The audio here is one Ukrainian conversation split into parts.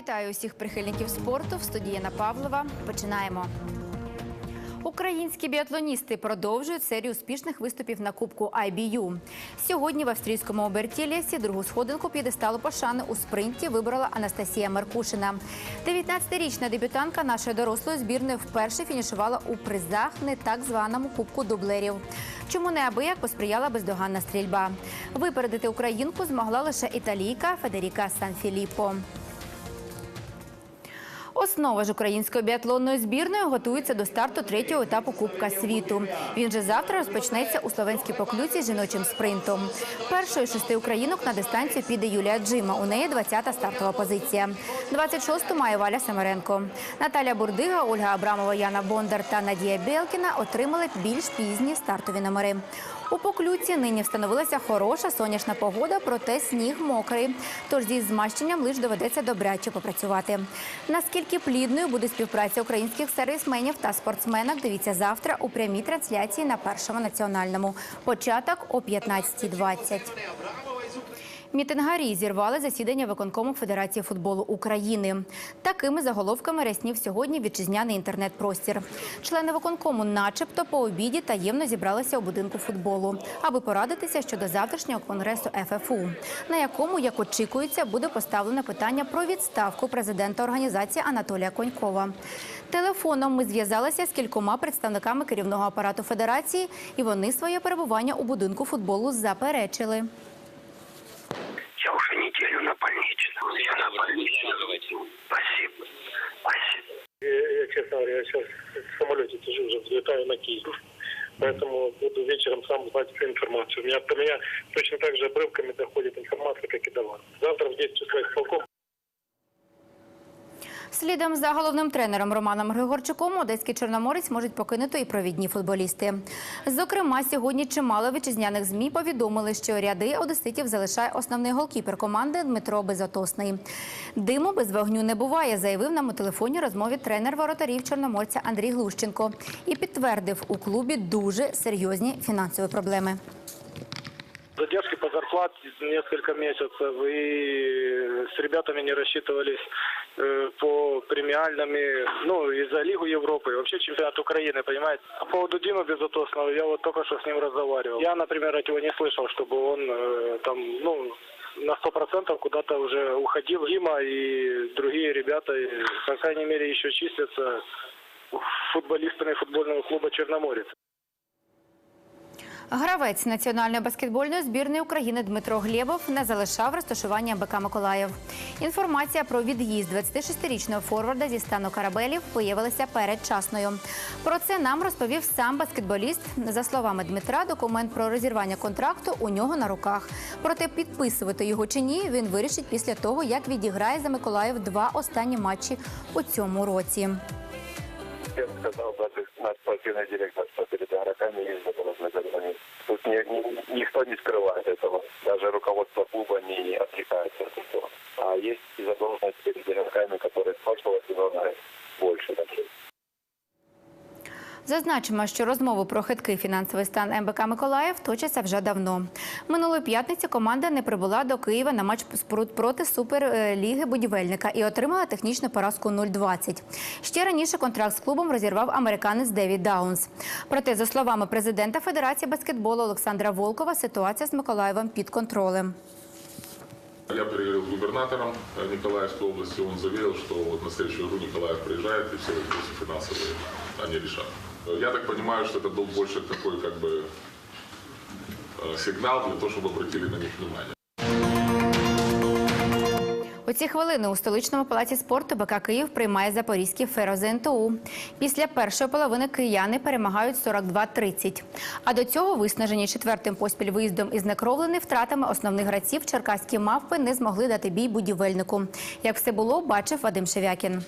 Вітаю усіх прихильників спорту в студії Яна Павлова. Починаємо. Українські біатлоністи продовжують серію успішних виступів на Кубку IBU. Сьогодні в австрійському Обертілєсі другу сходинку п'єдесталу пошани у спринті виборола Анастасія Меркушина. 19-річна дебютантка нашої дорослої збірної вперше фінішувала у призах не так званому Кубку дублерів. Чому неабияк посприяла бездоганна стрільба. Випередити українку змогла лише італійка Федеріка Санфіліппо. Основа ж української біатлонної збірної готується до старту третього етапу Кубка світу. Він же завтра розпочнеться у словенській поклюці з жіночим спринтом. Першою шести українок на дистанцію піде Юлія Джима. У неї 20-та стартова позиція. 26-ту має Валя Семеренко. Наталя Бурдига, Ольга Абрамова, Яна Бондар та Надія Білкіна отримали більш пізні стартові номери. У поклюці нині встановилася хороша сонячна погода, проте сніг мокрий. Тож зі змащенням лиш доведеться добряче попрацювати. Наскільки плідною буде співпраця українських сервісменів та спортсменок, дивіться завтра у прямій трансляції на першому національному. Початок о 15.20. Мітингарі зірвали засідання виконкому Федерації футболу України. Такими заголовками ряснів сьогодні вітчизняний інтернет-простір. Члени виконкому, начебто, по обіді таємно зібралися у будинку футболу, аби порадитися щодо завтрашнього конгресу ФФУ, на якому, як очікується, буде поставлено питання про відставку президента організації Анатолія Конькова. Телефоном ми зв'язалися з кількома представниками керівного апарату федерації, і вони своє перебування у будинку футболу заперечили. Я уже неделю на больничном. Я на больничном. Спасибо. Спасибо. Я, я, честно говоря, я сейчас в самолете сижу, уже взлетаю на Киев. Поэтому буду вечером сам знать всю информацию. У меня, до меня точно так же обрывками доходит информация, как и до вас. Завтра в 10 часов исполком Слідом за головним тренером Романом Григорчуком одеський чорноморець можуть покинути і провідні футболісти. Зокрема, сьогодні чимало вітчизняних змі повідомили, що ряди одеситів залишає основний голкіпер команди Дмитро Безотосний. Диму без вогню не буває, заявив нам у телефонній розмові тренер воротарів чорноморця Андрій Глущенко і підтвердив у клубі дуже серйозні фінансові проблеми. задержки по зарплате несколько месяцев, и с ребятами не рассчитывались по премиальными, ну, и за Лигу Европы, и вообще чемпионат Украины, понимаете. По поводу Димы Безотосного, я вот только что с ним разговаривал. Я, например, от него не слышал, чтобы он э, там, ну, на сто процентов куда-то уже уходил. Дима и другие ребята, и, по крайней мере, еще числятся футболистами футбольного клуба «Черноморец». Гравець національної баскетбольної збірної України Дмитро Глєбов не залишав розташування БК Миколаїв. Інформація про від'їзд 26-річного форварда зі стану Карабелів виявилася передчасною. Про це нам розповів сам баскетболіст. За словами Дмитра, документ про розірвання контракту у нього на руках. Проте підписувати його чи ні він вирішить після того, як відіграє за Миколаїв два останні матчі у цьому році Я бы сказал, даже наш спортивный директор, что перед игроками есть должны говорить. Тут ни- ни- никто не скрывает этого. Даже руководство клуба не отвлекается от этого. А есть и задолженность перед игроками, которые с прошлого сезона больше. даже. Зазначимо, що розмови про хиткий фінансовий стан МБК Миколаїв точаться вже давно. Минулої п'ятниці команда не прибула до Києва на матч споруд проти суперліги будівельника і отримала технічну поразку 0-20. Ще раніше контракт з клубом розірвав американець Девід Даунс. Проте, за словами президента Федерації баскетболу Олександра Волкова, ситуація з Миколаєвом під контролем. Я переговорил с губернатором э, Николаевской области, он заверил, что вот на следующую игру Николаев приезжает и все вопросы финансовые они решат. Я так понимаю, что это был больше такой как бы э, сигнал для того, чтобы обратили на них внимание. У ці хвилини у столичному палаці спорту БК Київ приймає запорізький ферозенту. Після першої половини кияни перемагають 42-30. А до цього виснажені четвертим поспіль виїздом із некровлени втратами основних гравців черкаські мавпи не змогли дати бій будівельнику. Як все було, бачив Вадим Шевякін.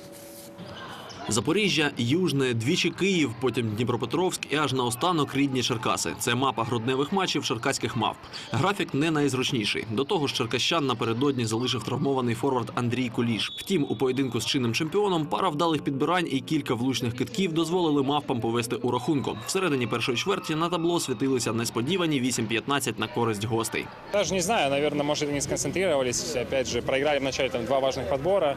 Запоріжжя, Южне, двічі Київ, потім Дніпропетровськ і аж наостанок рідні Черкаси. Це мапа грудневих матчів черкаських мавп. Графік не найзручніший. До того ж, черкащан напередодні залишив травмований форвард Андрій Куліш. Втім, у поєдинку з чинним чемпіоном пара вдалих підбирань і кілька влучних китків дозволили мавпам повести у рахунку. Всередині першої чверті на табло світилися несподівані 8-15 на користь гостей. Даже не знаю, наверное, может, не сконцентрировались. Опять же, проиграли вначале там два важных подбора.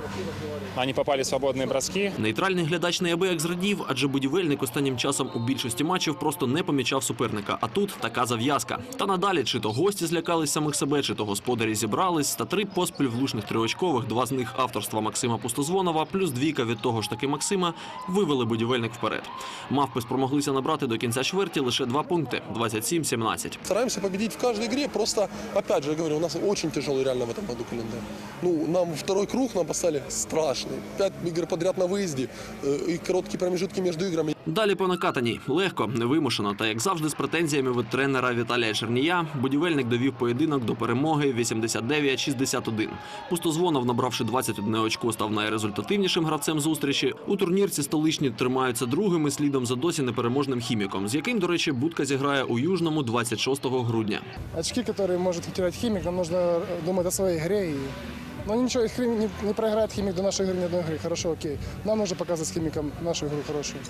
Они попали в свободные броски. Нейтральний глядач неабияк зрадів, адже будівельник останнім часом у більшості матчів просто не помічав суперника. А тут така зав'язка. Та надалі чи то гості злякались самих себе, чи то господарі зібрались. Та три поспіль влучних триочкових, два з них авторства Максима Пустозвонова, плюс двійка від того ж таки Максима вивели будівельник вперед. Мавпи спромоглися набрати до кінця чверті лише два пункти 27-17. Стараемся победить в каждой игре, просто, опять же, я говорю, у нас очень тяжелый реально в этом году календарь. Ну, нам второй круг нам поставили страшный. Пять игр подряд на выезде э, и короткие промежутки между играми. Далі по накатаній легко, невимушено та як завжди з претензіями від тренера Віталія Чернія. Будівельник довів поєдинок до перемоги 89-61. Пустозвонов, набравши 21 очко, став найрезультативнішим гравцем зустрічі. У турнірці столичні тримаються другими слідом за досі непереможним хіміком, з яким, до речі, будка зіграє у Южному 26 грудня. очки, которые может потерять химик, нам нужно думать о своей игре. И... Но ничего, их не, не проиграет химик до нашей игры ни одной игры. Хорошо, окей. Нам нужно показывать с химиком нашу игру хорошую.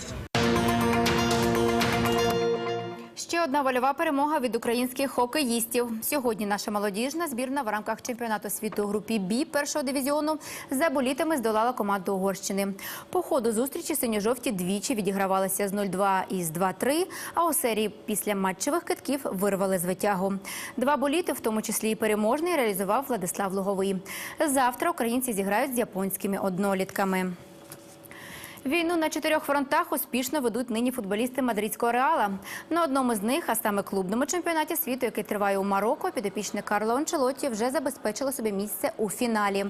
Ще одна вольова перемога від українських хокеїстів. Сьогодні наша молодіжна збірна в рамках чемпіонату світу групі Бі першого дивізіону за болітами здолала команду Угорщини. По ходу зустрічі синьо-жовті двічі відігравалися з 0-2 і з 2-3, а у серії після матчевих китків вирвали з витягу. Два боліти, в тому числі і переможний, реалізував Владислав Луговий. Завтра українці зіграють з японськими однолітками. Війну на чотирьох фронтах успішно ведуть нині футболісти мадридського реала. На одному з них, а саме клубному чемпіонаті світу, який триває у Марокко, підопічне Карло Анчелотті вже забезпечило собі місце у фіналі.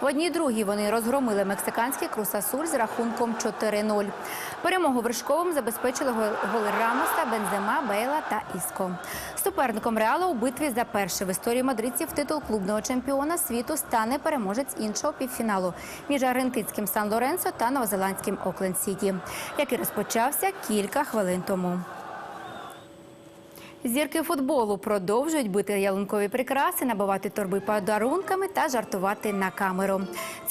В одній другій вони розгромили мексиканський Крусасуль з рахунком 4-0. Перемогу вершковим забезпечили гол- голи Рамоса, Бензема, Бейла та Іско. Суперником Реала у битві за перший в історії мадридців титул клубного чемпіона світу стане переможець іншого півфіналу між аргентинським Сан Лоренцо та новозеландським Окленд Сіті, який розпочався кілька хвилин тому. Зірки футболу продовжують бити ялинкові прикраси, набивати торби подарунками та жартувати на камеру.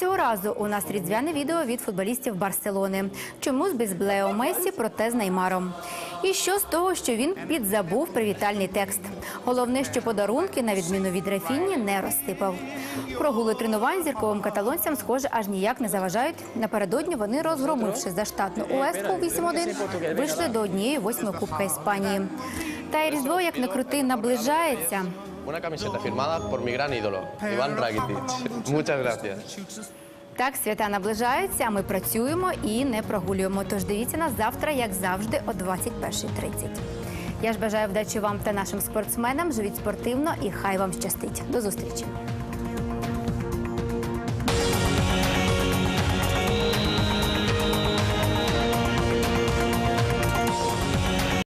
Цього разу у нас різдвяне відео від футболістів Барселони. Чому з Блео Месі, проте з Неймаром. І що з того, що він підзабув привітальний текст. Головне, що подарунки, на відміну від Рафіні, не розсипав. Прогули тренувань зірковим каталонцям, схоже, аж ніяк не заважають. Напередодні вони, розгромивши заштатну УЕСКу 8-1, вийшли до однієї восьмої Кубка Іспанії. Та й Різдво, як не крути, наближається. Una camiseta firmada por mi gran ídolo, Iván Rakitic. Muchas gracias. Так, свята наближаються, ми працюємо і не прогулюємо. Тож дивіться нас завтра, як завжди, о 21.30. Я ж бажаю вдачі вам та нашим спортсменам. Живіть спортивно і хай вам щастить. До зустрічі.